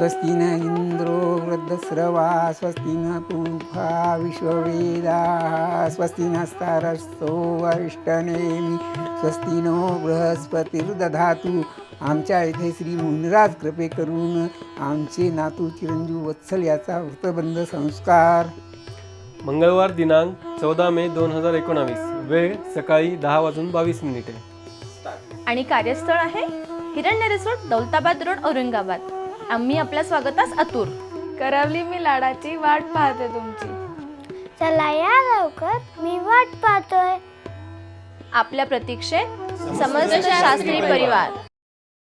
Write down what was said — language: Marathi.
स्वस्ति न इन्द्रो वृद्धस्रवा स्वस्ति न पूर्वा विश्ववेदाः स्वस्ति नस्तारस्तो अरिष्टनेमि स्वस्ति नो बृहस्पतिर्दधातु। आमच्या इथे श्री मुनिराज कृपे करून आमचे नातू चिरंजीव वत्सल याचा वृतबंध संस्कार। मंगळवार दिनांक चौदा मे दोन हजार एकोणावीस वेळ सकाळी दहा वाजून बावीस मिनिटे. आणि कार्यस्थळ आहे हिरण्य रिसोर्ट दौलताबाद रोड औरंगाबाद. आम्ही आपल्या स्वागतास आतुर करवली मी लाडाची वाट पाहते तुमची. चला या लवकर मी वाट पाहतोय. आपल्या प्रतीक्षेत समस्त शास्त्री परिवार.